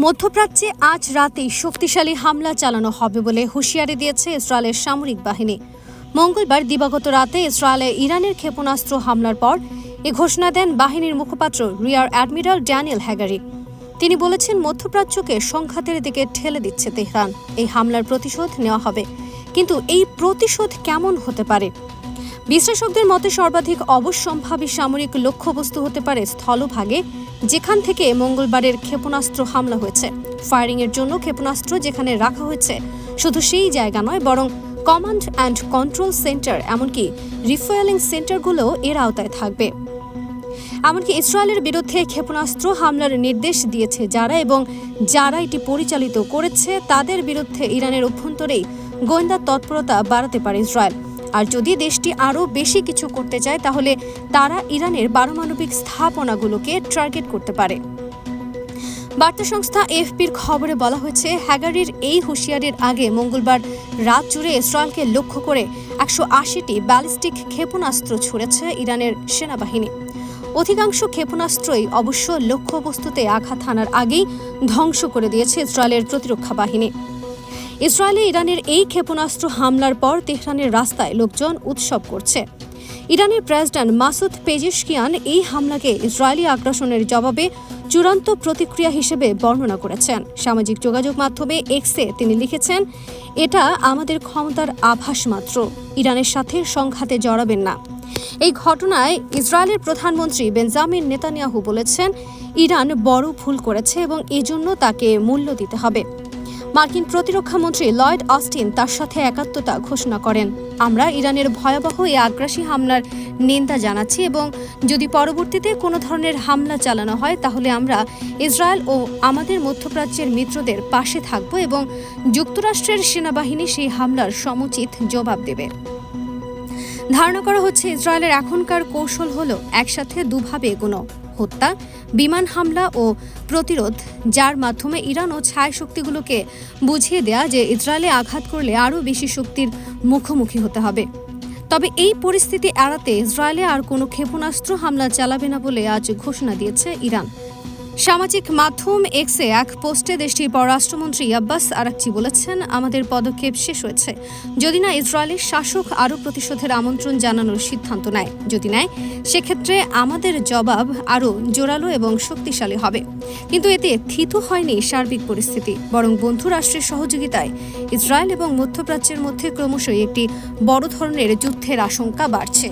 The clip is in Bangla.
মধ্যপ্রাচ্যে আজ রাতেই শক্তিশালী হামলা চালানো হবে বলে হুঁশিয়ারি দিয়েছে ইসরায়েলের সামরিক বাহিনী। মঙ্গলবার দিবাগত রাতে ইসরায়েলে ইরানের ক্ষেপণাস্ত্র হামলার পর এ ঘোষণা দেন বাহিনীর মুখপাত্র রিয়ার অ্যাডমিরাল ড্যানিয়েল হ্যাগারি। তিনি বলেছেন, মধ্যপ্রাচ্যকে সংঘাতের দিকে ঠেলে দিচ্ছে তেহরান। এই হামলার প্রতিশোধ নেওয়া হবে। কিন্তু এই প্রতিশোধ কেমন হতে পারে? বিশ্লেষকদের মতে সর্বাধিক অবশ্যম্ভাবী সামরিক লক্ষ্যবস্তু হতে পারে স্থলভাগে, যেখান থেকে মঙ্গলবারের ক্ষেপণাস্ত্র হামলা হয়েছে। ফায়ারিং এর জন্য ক্ষেপণাস্ত্র যেখানে রাখা হয়েছে, শুধু সেই জায়গা নয়, বরং কমান্ড অ্যান্ড কন্ট্রোল সেন্টার, এমনকি রিফুয়েলিং সেন্টারগুলো এর আওতায় থাকবে। এমনকি ইসরায়েলের বিরুদ্ধে ক্ষেপণাস্ত্র হামলার নির্দেশ দিয়েছে যারা এবং যারা এটি পরিচালিত করেছে, তাদের বিরুদ্ধে ইরানের অভ্যন্তরেই গোয়েন্দা তৎপরতা বাড়াতে পারে ইসরায়েল। আর যদি দেশটি আরও বেশি কিছু করতে চায়, তাহলে তারা ইরানের পারমাণবিক স্থাপনাগুলোকে টার্গেট করতে পারে। বার্তা সংস্থা এফপির খবরে বলা হয়েছে, হ্যাগারির এই হুঁশিয়ারির আগে মঙ্গলবার রাত জুড়ে ইসরায়েলকে লক্ষ্য করে একশো আশিটি ব্যালিস্টিক ক্ষেপণাস্ত্র ছুড়েছে ইরানের সেনাবাহিনী। অধিকাংশ ক্ষেপণাস্ত্রই অবশ্য লক্ষ্যবস্তুতে আঘাত হানার আগেই ধ্বংস করে দিয়েছে ইসরায়েলের প্রতিরক্ষা বাহিনী। ইসরায়েলে ইরানের এই ক্ষেপণাস্ত্র হামলার পর তেহরানের রাস্তায় লোকজন উৎসব করছে। ইরানের প্রেসিডেন্ট মাসুদ পেজিশকিয়ান এই হামলাকে ইসরায়েলি আগ্রাসনের জবাবে চূড়ান্ত প্রতিক্রিয়া হিসেবে বর্ণনা করেছেন। সামাজিক যোগাযোগ মাধ্যমে এক্সে তিনি লিখেছেন, এটা আমাদের ক্ষমতার আভাস মাত্র। ইরানের সাথে সংঘাতে জড়াবেন না। এই ঘটনায় ইসরায়েলের প্রধানমন্ত্রী বেঞ্জামিন নেতানিয়াহু বলেছেন, ইরান বড় ভুল করেছে এবং এজন্য তাকে মূল্য দিতে হবে। মার্কিন প্রতিরক্ষা মন্ত্রী লয়েড অস্টিন তার সাথে একাত্মতা ঘোষণা করেন। আমরা ইরানের ভয়াবহ এই আগ্রাসী হামলার নিন্দা জানাচ্ছি এবং যদি পরবর্তীতে কোনো ধরনের হামলা চালানো হয়, তাহলে আমরা ইসরায়েল ও আমাদের মধ্যপ্রাচ্যের মিত্রদের পাশে থাকব এবং যুক্তরাষ্ট্রের সেনাবাহিনী সেই হামলার সমুচিত জবাব দেবে। ধারণা করা হচ্ছে, ইসরায়েলের এখনকার কৌশল হল একসাথে দুভাবে এগোনো। হত্যা, বিমান হামলা ও প্রতিরোধ, যার মাধ্যমে ইরান ও ছায় শক্তিগুলোকে বুঝিয়ে দেয়া যে ইসরায়েলে আঘাত করলে আরও বেশি শক্তির মুখোমুখি হতে হবে। তবে এই পরিস্থিতি এড়াতে ইসরায়েলে আর কোনো ক্ষেপণাস্ত্র হামলা চালাবে না বলে আজ ঘোষণা দিয়েছে ইরান। সামাজিক মাধ্যম এক্সে এক পোস্টে দেশটির পররাষ্ট্রমন্ত্রী আব্বাস আরাকচি বলেছেন, আমাদের পদক্ষেপ শেষ হয়েছে। যদি না ইসরায়েলের শাসক আরও প্রতিশোধের আমন্ত্রণ জানানোর সিদ্ধান্ত নেয়, যদি নেয়, সেক্ষেত্রে আমাদের জবাব আরও জোরালো এবং শক্তিশালী হবে। কিন্তু এতে থিত হয়নি সার্বিক পরিস্থিতি। বরং বন্ধু রাষ্ট্রের সহযোগিতায় ইসরায়েল এবং মধ্যপ্রাচ্যের মধ্যে ক্রমশই একটি বড় ধরনের যুদ্ধের আশঙ্কা বাড়ছে।